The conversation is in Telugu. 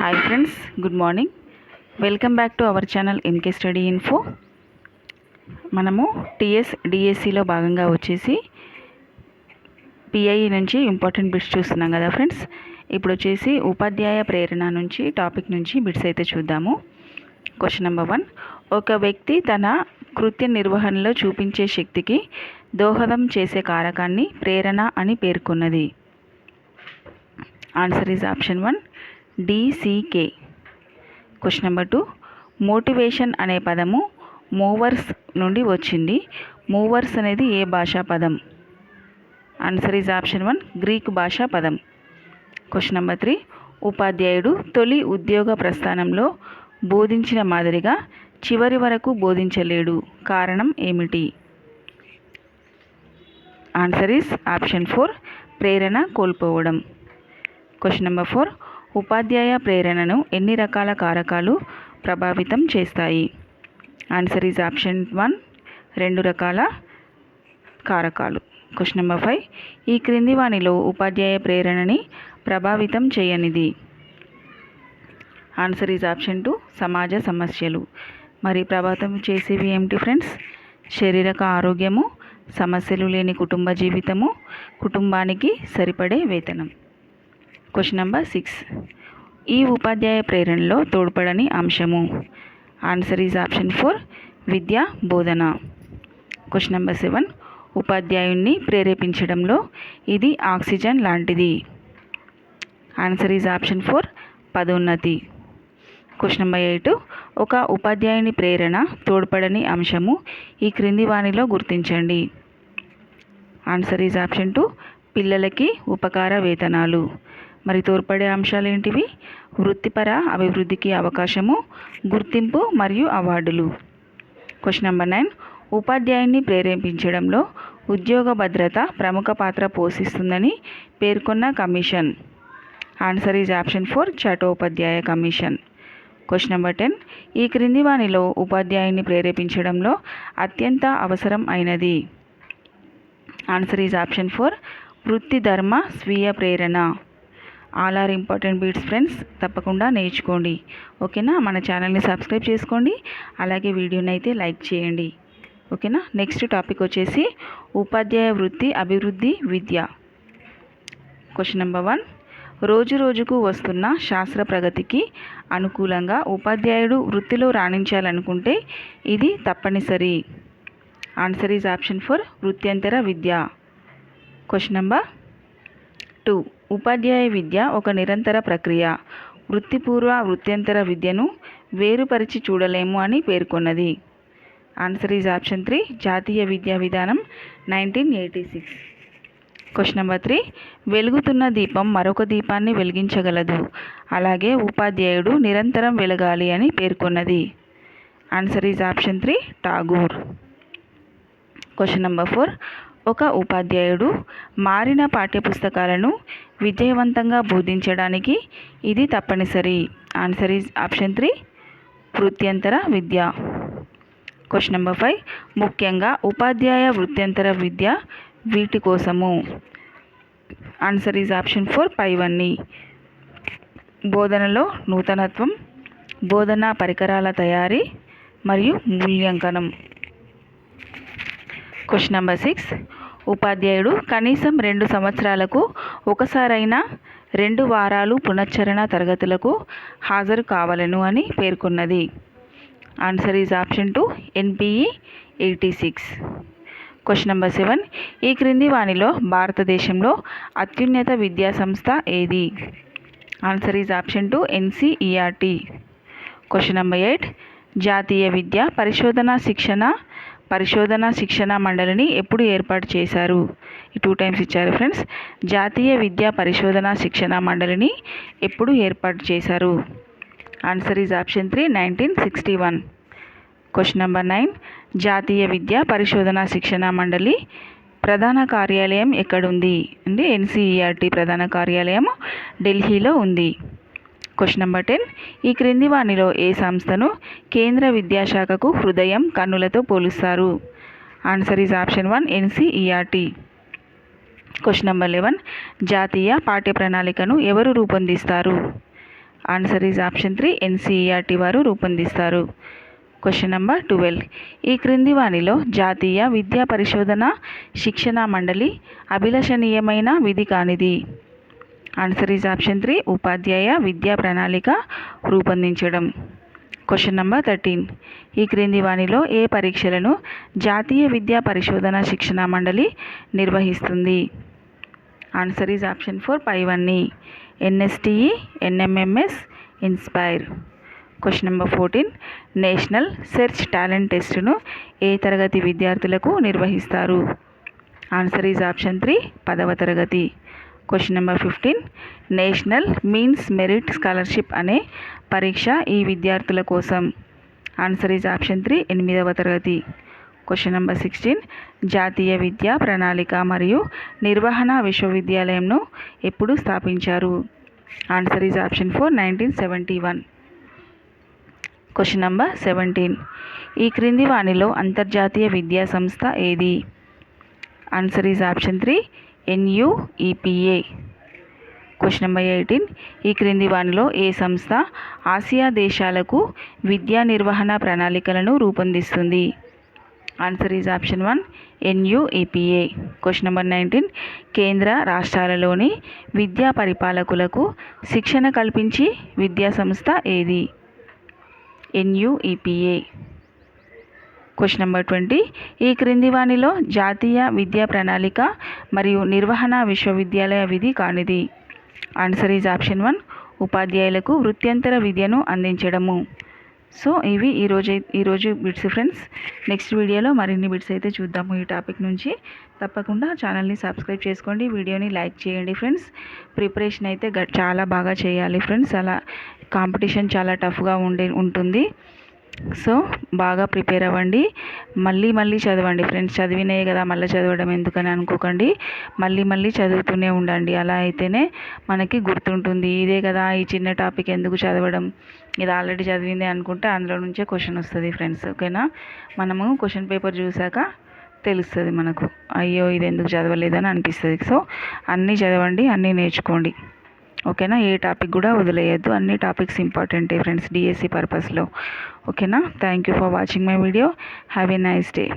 Hi friends good morning welcome back to our channel MK study info మనము టీఎస్ డిఎస్సిలో భాగంగా వచ్చేసి పిఐ నుంచి ఇంపార్టెంట్ బిట్స్ చూస్తున్నాం కదా ఫ్రెండ్స్ ఇప్పుడు వచ్చేసి ఉపాధ్యాయ ప్రేరణ నుంచి టాపిక్ నుంచి బిట్స్ అయితే చూద్దాము. క్వశ్చన్ నెంబర్ వన్ ఒక వ్యక్తి తన కృత్య నిర్వహణలో చూపించే శక్తికి దోహదం చేసే కారకాన్ని ప్రేరణ అని పేర్కొన్నది. ఆన్సర్ ఈజ్ ఆప్షన్ వన్ డిసికే క్వశ్చన్ నెంబర్ టూ మోటివేషన్ అనే పదము మూవర్స్ నుండి వచ్చింది. మూవర్స్ అనేది ఏ భాషా పదం? Answer is option one Greek భాషా పదం. క్వశ్చన్ నెంబర్ త్రీ ఉపాధ్యాయుడు తొలి ఉద్యోగ ప్రస్థానంలో బోధించిన మాదిరిగా చివరి వరకు బోధించలేడు. కారణం ఏమిటి? ఆన్సర్ ఈస్ ఆప్షన్ ఫోర్ ప్రేరణ కోల్పోవడం. క్వశ్చన్ నెంబర్ ఫోర్ ఉపాధ్యాయ ప్రేరణను ఎన్ని రకాల కారకాలు ప్రభావితం చేస్తాయి? ఆన్సర్ ఈజ్ ఆప్షన్ వన్ రెండు రకాల కారకాలు. క్వశ్చన్ నెంబర్ ఫైవ్ ఈ క్రింది వాణిలో ఉపాధ్యాయ ప్రేరణని ప్రభావితం చేయనిది. ఆన్సర్ ఈజ్ ఆప్షన్ టూ సమాజ సమస్యలు. మరి ప్రభావితం చేసేవి ఏమిటి ఫ్రెండ్స్ శారీరక ఆరోగ్యము సమస్యలు లేని కుటుంబ జీవితము కుటుంబానికి సరిపడే వేతనం. Question number six. ఈ ఉపాధ్యాయ ప్రేరణలో తోడ్పడని అంశము. ఆన్సర్ ఈజ్ ఆప్షన్ ఫోర్ విద్యా బోధన. క్వశ్చన్ నెంబర్ సెవెన్ ఉపాధ్యాయుణ్ణి ప్రేరేపించడంలో ఇది ఆక్సిజన్ లాంటిది. ఆన్సర్ ఈజ్ ఆప్షన్ ఫోర్ పదోన్నతి. క్వశ్చన్ నెంబర్ ఎయిట్ ఒక ఉపాధ్యాయుని ప్రేరణ తోడ్పడని అంశము ఈ క్రింది వాణిలో గుర్తించండి. ఆన్సర్ ఈజ్ ఆప్షన్ టూ పిల్లలకి ఉపకార వేతనాలు మరి తోడ్పడే అంశాలు ఏంటివి వృత్తిపర అభివృద్ధికి అవకాశము గుర్తింపు మరియు అవార్డులు. క్వశ్చన్ నెంబర్ నైన్ ఉపాధ్యాయుని ప్రేరేపించడంలో ఉద్యోగ భద్రత ప్రముఖ పాత్ర పోషిస్తుందని పేర్కొన్న commission. Answer is option four Chattopadhyaya commission. Question number ten ఈ క్రింది వాణిలో ఉపాధ్యాయుని ప్రేరేపించడంలో అత్యంత అవసరం అయినది. ఆన్సర్ ఈజ్ ఆప్షన్ ఫోర్ వృత్తి ధర్మ స్వీయ ప్రేరణ. All are important bits friends తప్పకుండా నేర్చుకోండి. ఓకేనా? మన ఛానల్ని సబ్స్క్రైబ్ చేసుకోండి. అలాగే వీడియోని అయితే లైక్ చేయండి. ఓకేనా? నెక్స్ట్ టాపిక్ వచ్చేసి ఉపాధ్యాయ వృత్తి అభివృద్ధి విద్య. క్వశ్చన్ నెంబర్ వన్ రోజు రోజుకు వస్తున్న శాస్త్ర ప్రగతికి అనుకూలంగా ఉపాధ్యాయుడు వృత్తిలో రాణించాలనుకుంటే ఇది తప్పనిసరి. ఆన్సర్ ఈజ్ ఆప్షన్ ఫర్ వృత్యంతర విద్య. క్వశ్చన్ నెంబర్ టూ ఉపాధ్యాయ విద్య ఒక నిరంతర ప్రక్రియ. వృత్తిపూర్వ వృత్యంతర విద్యను వేరుపరిచి చూడలేము అని పేర్కొన్నది. ఆన్సర్ ఈజ్ ఆప్షన్ త్రీ జాతీయ విద్యా విధానం nineteen eighty six question number three వెలుగుతున్న దీపం మరొక దీపాన్ని వెలిగించగలదు. అలాగే ఉపాధ్యాయుడు నిరంతరం వెలగాలి అని పేర్కొన్నది. Answer is option three Tagore question number four ఒక ఉపాధ్యాయుడు మారిన పాఠ్యపుస్తకాలను విజయవంతంగా బోధించడానికి ఇది తప్పనిసరి. ఆన్సర్ ఈజ్ ఆప్షన్ త్రీ వృత్యంతర విద్య. క్వశ్చన్ నెంబర్ ఫైవ్ ముఖ్యంగా ఉపాధ్యాయ వృత్యంతర విద్య వీటి కోసము. ఆన్సర్ ఈజ్ ఆప్షన్ ఫోర్ పైవన్నీ. బోధనలో నూతనత్వం బోధనా పరికరాల తయారీ మరియు మూల్యాంకనం. Question number six. ఉపాధ్యాయుడు కనీసం రెండు సంవత్సరాలకు ఒకసారైనా రెండు వారాలు పునశ్చరణ తరగతులకు హాజరు కావాలను అని పేర్కొన్నది. Answer is option two NPE eighty six. Question number seven. ఈ క్రింది వాణిలో భారతదేశంలో అత్యున్నత విద్యా సంస్థ ఏది? Answer is option two NCERT. Question number eight. జాతీయ విద్య పరిశోధన శిక్షణ పరిశోధన శిక్షణ మండలిని ఎప్పుడు ఏర్పాటు చేశారు? ఈ టూ టైమ్స్ ఇచ్చారు ఫ్రెండ్స్ జాతీయ విద్యా పరిశోధన శిక్షణ మండలిని ఎప్పుడు ఏర్పాటు చేశారు? Answer is option three nineteen sixty one question number nine జాతీయ విద్య పరిశోధన శిక్షణ మండలి ప్రధాన కార్యాలయం ఎక్కడుంది? అంటే ఎన్సీఈఆర్టీ ప్రధాన కార్యాలయం ఢిల్లీలో ఉంది. Question number ten. ఈ క్రింది వాణిలో ఏ సంస్థను కేంద్ర విద్యాశాఖకు హృదయం కన్నులతో పోలుస్తారు? Answer is option one NCERT question number eleven. జాతీయ పాఠ్య ప్రణాళికను ఎవరు రూపొందిస్తారు? Answer is option three NCERT వారు రూపొందిస్తారు. Question number twelve. ఈ క్రింది వాణిలో జాతీయ విద్యా పరిశోధన శిక్షణ మండలి అభిలషణీయమైన విధి కానిది? ఆన్సర్ ఈజ్ ఆప్షన్ త్రీ ఉపాధ్యాయ విద్యా ప్రణాళిక రూపొందించడం. క్వశ్చన్ నెంబర్ థర్టీన్ ఈ క్రింది వాణిలో ఏ పరీక్షలను జాతీయ విద్యా పరిశోధన శిక్షణ మండలి నిర్వహిస్తుంది? ఆన్సర్ ఈజ్ ఆప్షన్ ఫోర్ పైవన్నీ. NSTE NMMS INSPIRE. Question number fourteen national search talent టెస్టును ఏ తరగతి విద్యార్థులకు నిర్వహిస్తారు? ఆన్సర్ ఈజ్ ఆప్షన్ త్రీ పదవ తరగతి. Question number fifteen. National means merit scholarship అనే పరీక్ష ఈ విద్యార్థుల కోసం. ఆన్సర్ ఈజ్ ఆప్షన్ త్రీ ఎనిమిదవ తరగతి. Question number sixteen. జాతీయ విద్యా ప్రణాళిక మరియు నిర్వహణ విశ్వవిద్యాలయంను ఎప్పుడు స్థాపించారు? Answer is option four nineteen seventy one. Question number seventeen. ఈ క్రింది వానిలో అంతర్జాతీయ విద్యా సంస్థ ఏది? Answer is option three NUEPA question number eighteen ఈ క్రింది వానిలో ఏ సంస్థ ఆసియా దేశాలకు విద్యా నిర్వహణ ప్రణాళికలను రూపొందిస్తుంది? Answer is option one NUEPA question number nineteen కేంద్ర రాష్ట్రాలలోని విద్యా పరిపాలకులకు శిక్షణ కల్పించి విద్యా సంస్థ ఏది? ఎన్యుఈపిఏ క్వశ్చన్ నెంబర్ ట్వంటీ ఈ క్రింది వాణిలో జాతీయ విద్యా ప్రణాళిక మరియు నిర్వహణ విశ్వవిద్యాలయ విధి కానిది. ఆన్సర్ ఈజ్ ఆప్షన్ వన్ ఉపాధ్యాయులకు వృత్యంతర విద్యను అందించడము. సో ఇవి ఈరోజు ఈరోజు బిట్స్ ఫ్రెండ్స్ నెక్స్ట్ వీడియోలో మరిన్ని బిట్స్ అయితే చూద్దాము ఈ టాపిక్ నుంచి. తప్పకుండా ఛానల్ని సబ్స్క్రైబ్ చేసుకోండి వీడియోని లైక్ చేయండి ఫ్రెండ్స్ ప్రిపరేషన్ అయితే చాలా బాగా చేయాలి ఫ్రెండ్స్ అలా కాంపిటీషన్ చాలా టఫ్గా ఉండే ఉంటుంది. సో బాగా ప్రిపేర్ అవ్వండి. మళ్ళీ మళ్ళీ చదవండి. ఫ్రెండ్స్ చదివినే కదా మళ్ళీ చదవడం ఎందుకని అనుకోకండి. మళ్ళీ మళ్ళీ చదువుతూనే ఉండండి. అలా అయితేనే మనకి గుర్తుంటుంది. ఇదే కదా ఈ చిన్న టాపిక్ ఎందుకు చదవడం? ఇది ఆల్రెడీ చదివింది అనుకుంటే అందులో నుంచే క్వశ్చన్ వస్తుంది ఫ్రెండ్స్. ఓకేనా? మనము క్వశ్చన్ పేపర్ చూసాక తెలుస్తుంది మనకు. అయ్యో ఇది ఎందుకు చదవలేదని అనిపిస్తుంది. సో అన్నీ చదవండి అన్నీ నేర్చుకోండి. ఓకేనా? ఏ టాపిక్ కూడా వదిలేయద్దు. అన్ని టాపిక్స్ ఇంపార్టెంటే ఫ్రెండ్స్ డిఎస్సి పర్పస్లో. ఓకేనా? Thank you for watching my video. Have a nice day.